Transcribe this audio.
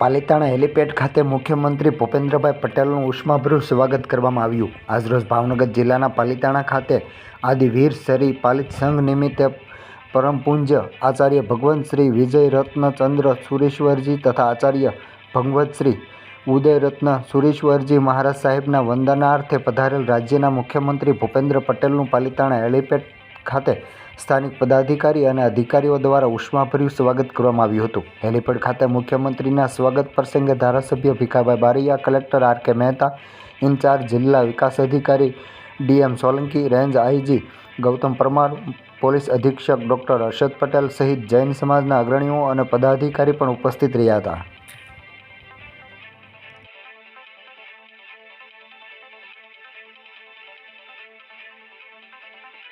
Palitana helipad ખાતે મુખ્યમંત્રી ભૂપેન્દ્રભાઈ પટેલનું ઉષ્માભર્યું સ્વાગત કરવામાં આવ્યું. આજરોજ ભાવનગર જિલ્લાના પાલિતાણા ખાતે આદિવીર શરી પાલિત સંઘ નિમિત્તે પરમ આચાર્ય ભગવંત શ્રી વિજય રત્નચંદ્ર સુરેશ્વરજી તથા આચાર્ય ભગવત શ્રી ઉદયરત્ન સુરેશ્વરજી મહારાજ સાહેબના વંદનાર્થે પધારેલ રાજ્યના મુખ્યમંત્રી ભૂપેન્દ્ર પટેલનું પાલિતાણા હેલિપેડ ખાતે સ્થાનિક પદાધિકારી અને અધિકારીઓ દ્વારા ઉષ્માભર્યું સ્વાગત કરવામાં આવ્યું હતું. હેલીપેડ ખાતે મુખ્યમંત્રીના સ્વાગત પ્રસંગે ધારાસભ્ય Bhikhabhai Baraiya, collector R K Mehta, in charge જિલ્લા વિકાસ અધિકારી DM Solanki, range IG Gautam Parmar, police અધિક્ષક ડૉક્ટર હર્ષદ પટેલ સહિત જૈન સમાજના અગ્રણીઓ અને પદાધિકારી પણ ઉપસ્થિત રહ્યા હતા.